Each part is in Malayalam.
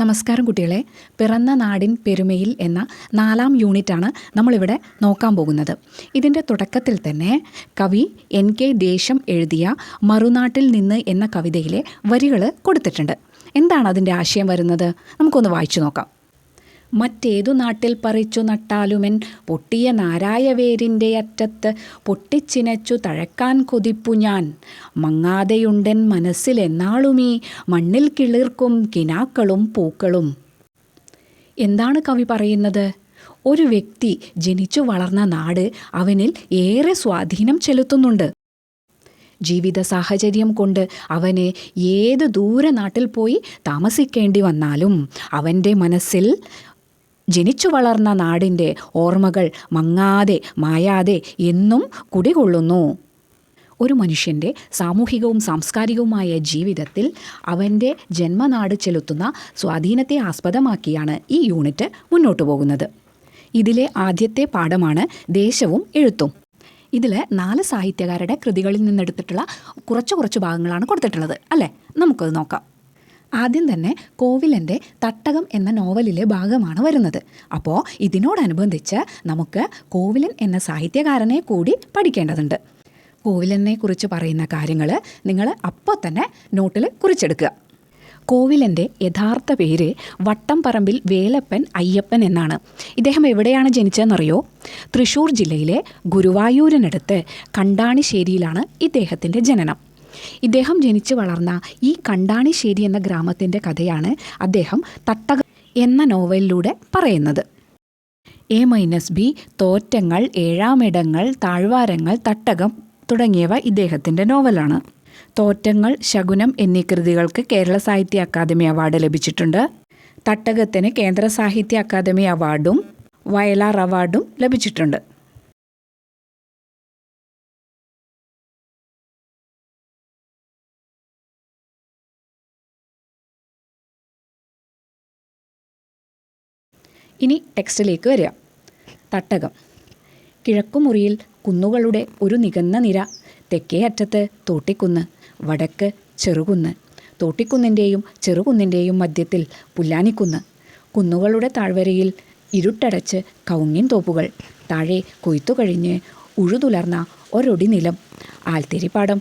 നമസ്കാരം കുട്ടികളെ. പിറന്ന നാടിൻ പെരുമയിൽ എന്ന നാലാം യൂണിറ്റാണ് നമ്മളിവിടെ നോക്കാൻ പോകുന്നത്. ഇതിന്റെ തുടക്കത്തിൽ തന്നെ കവി എൻ കെ ദേശം എഴുതിയ മറുനാട്ടിൽ നിന്ന് എന്ന കവിതയിലെ വരികൾ കൊടുത്തിട്ടുണ്ട്. എന്താണ് അതിന്റെ ആശയം വരുന്നത്? നമുക്കൊന്ന് വായിച്ചു നോക്കാം. മറ്റേതു നാട്ടിൽ പറിച്ചു നട്ടാലുമെൻ പൊട്ടിയ നാരായവേരിന്റെ അറ്റത്ത് പൊട്ടിച്ചിനച്ചു തഴക്കാൻ കൊതിപ്പു ഞാൻ. മങ്ങാതെയുണ്ടെൻ മനസ്സിലെന്നാളുമീ മണ്ണിൽ കിളിർക്കും കിനാക്കളും പൂക്കളും. എന്താണ് കവി പറയുന്നത്? ഒരു വ്യക്തി ജനിച്ചു വളർന്ന നാട് അവനിൽ ഏറെ സ്വാധീനം ചെലുത്തുന്നുണ്ട്. ജീവിത സാഹചര്യം കൊണ്ട് അവനെ ഏത് ദൂരനാട്ടിൽ പോയി താമസിക്കേണ്ടി വന്നാലും അവന്റെ മനസ്സിൽ ജനിച്ചു വളർന്ന നാടിന്റെ ഓർമ്മകൾ മങ്ങാതെ മായാതെ എന്നും കുടികൊള്ളുന്നു. ഒരു മനുഷ്യന്റെ സാമൂഹികവും സാംസ്കാരികവുമായ ജീവിതത്തിൽ അവന്റെ ജന്മനാട് ചെലുത്തുന്ന സ്വാധീനത്തെ ആസ്പദമാക്കിയാണ് ഈ യൂണിറ്റ് മുന്നോട്ടു പോകുന്നത്. ഇതിലെ ആദ്യത്തെ പാഠമാണ് ദേശവും എഴുത്തും. ഇതിൽ നാല് സാഹിത്യകാരുടെ കൃതികളിൽ നിന്നെടുത്തിട്ടുള്ള കുറച്ച് കുറച്ച് ഭാഗങ്ങളാണ് കൊടുത്തിട്ടുള്ളത്. അല്ലേ? നമുക്കത് നോക്കാം. ആദ്യം തന്നെ കോവിലന്റെ തട്ടകം എന്ന നോവലിലെ ഭാഗമാണ് വരുന്നത്. അപ്പോൾ ഇതിനോടനുബന്ധിച്ച് നമുക്ക് കോവിലൻ എന്ന സാഹിത്യകാരനെ കൂടി പഠിക്കേണ്ടതുണ്ട്. കോവിലനെ കുറിച്ച് പറയുന്ന കാര്യങ്ങൾ നിങ്ങൾ അപ്പോൾ തന്നെ നോട്ടിൽ കുറിച്ചെടുക്കുക. കോവിലന്റെ യഥാർത്ഥ പേര് വട്ടംപറമ്പിൽ വേലപ്പൻ അയ്യപ്പൻ എന്നാണ്. ഇദ്ദേഹം എവിടെയാണ് ജനിച്ചതെന്നറിയോ? തൃശ്ശൂർ ജില്ലയിലെ ഗുരുവായൂരിനടുത്ത് കണ്ടാണിശ്ശേരിയിലാണ് ഇദ്ദേഹത്തിന്റെ ജനനം. ഇദ്ദേഹം ജനിച്ചു വളർന്ന ഈ കണ്ടാണിശ്ശേരി എന്ന ഗ്രാമത്തിന്റെ കഥയാണ് അദ്ദേഹം തട്ടക എന്ന നോവലിലൂടെ പറയുന്നത്. എ മൈനസ് ബി തോറ്റങ്ങൾ ഏഴാമിടങ്ങൾ താഴ്വാരങ്ങൾ തട്ടകം തുടങ്ങിയവ ഇദ്ദേഹത്തിന്റെ നോവലാണ്. തോറ്റങ്ങൾ ശകുനം എന്നീ കൃതികൾക്ക് കേരള സാഹിത്യ അക്കാദമി അവാർഡ് ലഭിച്ചിട്ടുണ്ട്. തട്ടകത്തിന് കേന്ദ്ര സാഹിത്യ അക്കാദമി അവാർഡും വയലാർ അവാർഡും ലഭിച്ചിട്ടുണ്ട്. ഇനി ടെക്സ്റ്റിലേക്ക് വരിക. തട്ടകം. കിഴക്കുമുറിയിൽ കുന്നുകളുടെ ഒരു നികന്ന നിര തെക്കേ അറ്റത്ത് തോട്ടിക്കുന്ന് വടക്ക് ചെറുകുന്ന് തോട്ടിക്കുന്നിന്റെയും ചെറുകുന്നിന്റെയും മധ്യത്തിൽ പുല്ലാനിക്കുന്ന്. കുന്നുകളുടെ താഴ്വരയിൽ ഇരുട്ടടച്ച് കൗങ്ങിൻ തോപ്പുകൾ താഴെ കൊയ്ത്തു കഴിഞ്ഞ് ഉഴുതുലർന്ന ഒരൊടി നിലം ആൽത്തിരിപ്പാടം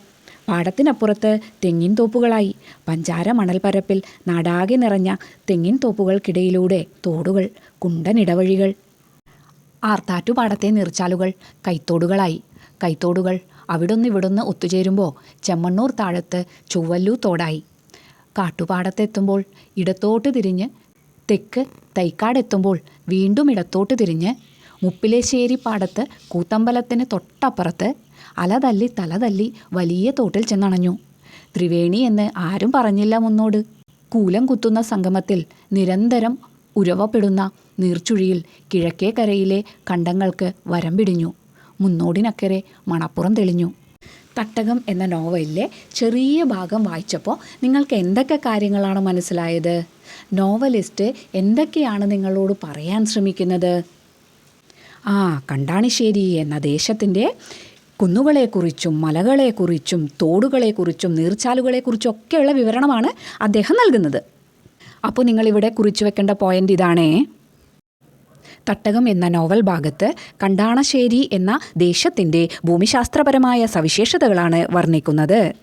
പാടത്തിനപ്പുറത്ത് തെങ്ങിൻ തോപ്പുകളായി. പഞ്ചാര മണൽപ്പരപ്പിൽ നാടാകെ നിറഞ്ഞ തെങ്ങിൻ തോപ്പുകൾക്കിടയിലൂടെ തോടുകൾ കുണ്ടനിടവഴികൾ ആർത്താറ്റുപാടത്തെ നീർച്ചാലുകൾ കൈത്തോടുകളായി. കൈത്തോടുകൾ അവിടുന്ന് ഇവിടുന്ന് ഒത്തുചേരുമ്പോൾ ചെമ്മണ്ണൂർ താഴത്ത് ചൊവ്വല്ലൂ തോടായി. കാട്ടുപാടത്തെത്തുമ്പോൾ ഇടത്തോട്ട് തിരിഞ്ഞ് തെക്ക് തൈക്കാടെത്തുമ്പോൾ വീണ്ടും ഇടത്തോട്ട് തിരിഞ്ഞ് മുപ്പിലേശ്ശേരി പാടത്ത് കൂത്തമ്പലത്തിന് തൊട്ടപ്പുറത്ത് അലതല്ലി തലതല്ലി വലിയ തോട്ടിൽ ചെന്നണഞ്ഞു. ത്രിവേണി എന്ന് ആരും പറഞ്ഞില്ല മുന്നോട്. കൂലം കുത്തുന്ന സംഗമത്തിൽ നിരന്തരം ഉരവപ്പെടുന്ന നീർച്ചുഴിയിൽ കിഴക്കേ കരയിലെ കണ്ടങ്ങൾക്ക് വരം പിടിഞ്ഞു മുന്നോടിനക്കരെ മണപ്പുറം തെളിഞ്ഞു. തട്ടകം എന്ന നോവലിലെ ചെറിയ ഭാഗം വായിച്ചപ്പോൾ നിങ്ങൾക്ക് എന്തൊക്കെ കാര്യങ്ങളാണ് മനസ്സിലായത്? നോവലിസ്റ്റ് എന്തൊക്കെയാണ് നിങ്ങളോട് പറയാൻ ശ്രമിക്കുന്നത്? ആ കണ്ടാണിശ്ശേരി എന്ന ദേശത്തിന്റെ കുന്നുകളെക്കുറിച്ചും മലകളെക്കുറിച്ചും തോടുകളെക്കുറിച്ചും നീർച്ചാലുകളെക്കുറിച്ചും ഒക്കെയുള്ള വിവരണമാണ് അദ്ദേഹം നൽകുന്നത്. അപ്പോൾ നിങ്ങളിവിടെ കുറിച്ചു വെക്കേണ്ട പോയിന്റ് ഇതാണേ. തട്ടകം എന്ന നോവൽ ഭാഗത്ത് കണ്ടാണശ്ശേരി എന്ന ദേശത്തിന്റെ ഭൂമിശാസ്ത്രപരമായ സവിശേഷതകളാണ് വർണിക്കുന്നത്.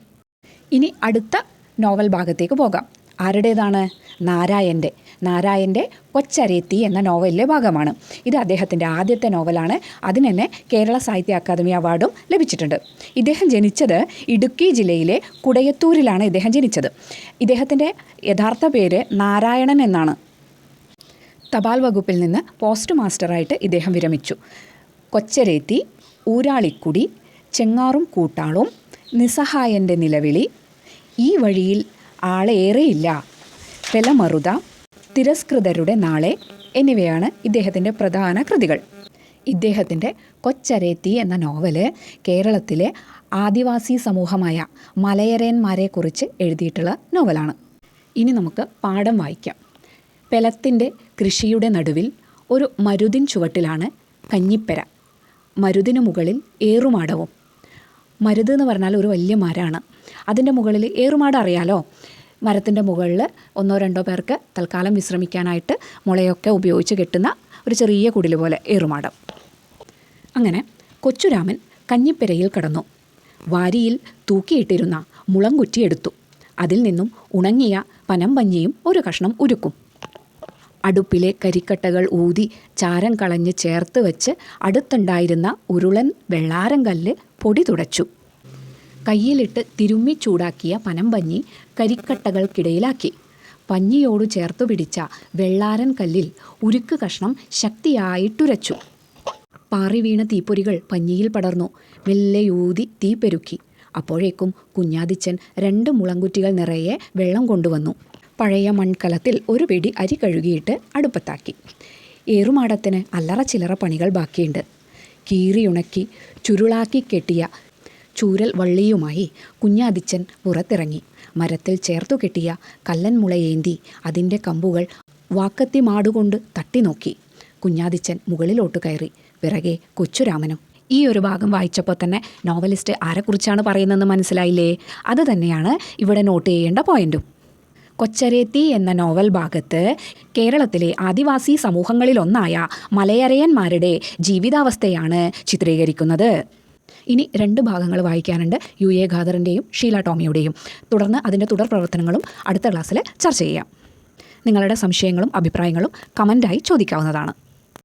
ഇനി അടുത്ത നോവൽ ഭാഗത്തേക്ക് പോകാം. ആരുടേതാണ്? നാരായന്റെ. നാരായന്റെ കൊച്ചരേത്തി എന്ന നോവലിലെ ഭാഗമാണ്. ഇത് അദ്ദേഹത്തിന്റെ ആദ്യത്തെ നോവലാണ്. അതിന് തന്നെ കേരള സാഹിത്യ അക്കാദമി അവാർഡും ലഭിച്ചിട്ടുണ്ട്. ഇദ്ദേഹം ജനിച്ചത് ഇടുക്കി ജില്ലയിലെ കുടയത്തൂരിലാണ് ഇദ്ദേഹം ജനിച്ചത്. ഇദ്ദേഹത്തിന്റെ യഥാർത്ഥ പേര് നാരായണൻ എന്നാണ്. തപാൽ വകുപ്പിൽ നിന്ന് പോസ്റ്റ് മാസ്റ്ററായിട്ട് ഇദ്ദേഹം വിരമിച്ചു. കൊച്ചരേത്തി ഊരാളിക്കുടി ചെങ്ങാറും കൂട്ടാളും നിസ്സഹായന്റെ നിലവിളി ഈ വഴിയിൽ ആളേറെയില്ല പെലമറുത തിരസ്കൃതരുടെ നാളെ എന്നിവയാണ് ഇദ്ദേഹത്തിന്റെ പ്രധാന കൃതികൾ. ഇദ്ദേഹത്തിന്റെ കൊച്ചരേത്തി എന്ന നോവൽ കേരളത്തിലെ ആദിവാസി സമൂഹമായ മലയരയന്മാരെക്കുറിച്ച് എഴുതിയിട്ടുള്ള നോവലാണ്. ഇനി നമുക്ക് പാഠം വായിക്കാം. പെലത്തിന്റെ കൃഷിയുടെ നടുവിൽ ഒരു മരുതിൻ ചുവട്ടിലാണ് കഞ്ഞിപ്പെര. മരുതിനു മുകളിൽ ഏറുമാടവും. മരുത് എന്ന് പറഞ്ഞാൽ ഒരു വലിയ മരമാണ്. അതിന്റെ മുകളിൽ ഏറുമാടം അറിയാലോ? മരത്തിന്റെ മുകളിൽ ഒന്നോ രണ്ടോ പേർക്ക് തൽക്കാലം വിശ്രമിക്കാനായിട്ട് മുളയൊക്കെ ഉപയോഗിച്ച് കെട്ടുന്ന ഒരു ചെറിയ കുടിൽ പോലെ ഏറുമാടം. അങ്ങനെ കൊച്ചുരാമൻ കഞ്ഞിപ്പെരയിൽ കടന്നു. വാരിയിൽ തൂക്കിയിട്ടിരുന്ന മുളം കുറ്റിയെടുത്തു അതിൽ നിന്നും ഉണങ്ങിയ പനമ്പഞ്ഞിയും ഒരു കഷ്ണം ഉരുക്കും. അടുപ്പിലെ കരിക്കട്ടകൾ ഊതി ചാരം കളഞ്ഞ് ചേർത്ത് വെച്ച് അടുത്തുണ്ടായിരുന്ന ഉരുളൻ വെള്ളാരം കല്ല് പൊടി തുടച്ചു. കയ്യിലിട്ട് തിരുമ്മി ചൂടാക്കിയ പനമ്പഞ്ഞി കരിക്കട്ടകൾക്കിടയിലാക്കി. പഞ്ഞിയോട് ചേർത്തു പിടിച്ച വെള്ളാരൻ കല്ലിൽ ഉരുക്ക് കഷ്ണം ശക്തിയായിട്ടുരച്ചു. പാറി വീണ തീപ്പൊരികൾ പഞ്ഞിയിൽ പടർന്നു. മെല്ലെ ഊതി തീ പെരുക്കി. അപ്പോഴേക്കും കുഞ്ഞാദിച്ചൻ രണ്ട് മുളങ്കുറ്റികൾ നിറയെ വെള്ളം കൊണ്ടുവന്നു. പഴയ മൺകലത്തിൽ ഒരു പിടി അരി കഴുകിയിട്ട് അടുപ്പത്താക്കി. ഏറുമാടത്തിന് അല്ലറ ചില്ലറ പണികൾ ബാക്കിയുണ്ട്. കീറിയുണക്കി ചുരുളാക്കി കെട്ടിയ ചൂരൽ വള്ളിയുമായി കുഞ്ഞാദിച്ചൻ പുറത്തിറങ്ങി. മരത്തിൽ ചേർത്തു കെട്ടിയ കല്ലൻ മുളയേന്തി അതിന്റെ കമ്പുകൾ വാക്കത്തി മാടുകൊണ്ട് തട്ടി നോക്കി കുഞ്ഞാദിച്ചൻ മുകളിലോട്ട് കയറി. പിറകെ കൊച്ചുരാമനും. ഈ ഒരു ഭാഗം വായിച്ചപ്പോൾ തന്നെ നോവലിസ്റ്റ് ആരെക്കുറിച്ചാണ് പറയുന്നതെന്ന് മനസ്സിലായില്ലേ? അത് തന്നെയാണ് ഇവിടെ നോട്ട് ചെയ്യേണ്ട പോയിന്റും. കൊച്ചരേത്തി എന്ന നോവൽ ഭാഗത്ത് കേരളത്തിലെ ആദിവാസി സമൂഹങ്ങളിലൊന്നായ മലയരയന്മാരുടെ ജീവിതാവസ്ഥയാണ് ചിത്രീകരിക്കുന്നത്. ഇനി രണ്ട് ഭാഗങ്ങൾ വായിക്കാനുണ്ട്. യു എ ഖാദറിന്റെയും ഷീല ടോമിയുടെയും. തുടർന്ന് അതിന്റെ തുടർ പ്രവർത്തനങ്ങളും അടുത്ത ക്ലാസ്സിൽ ചർച്ച ചെയ്യാം. നിങ്ങളുടെ സംശയങ്ങളും അഭിപ്രായങ്ങളും കമന്റായി ചോദിക്കാവുന്നതാണ്.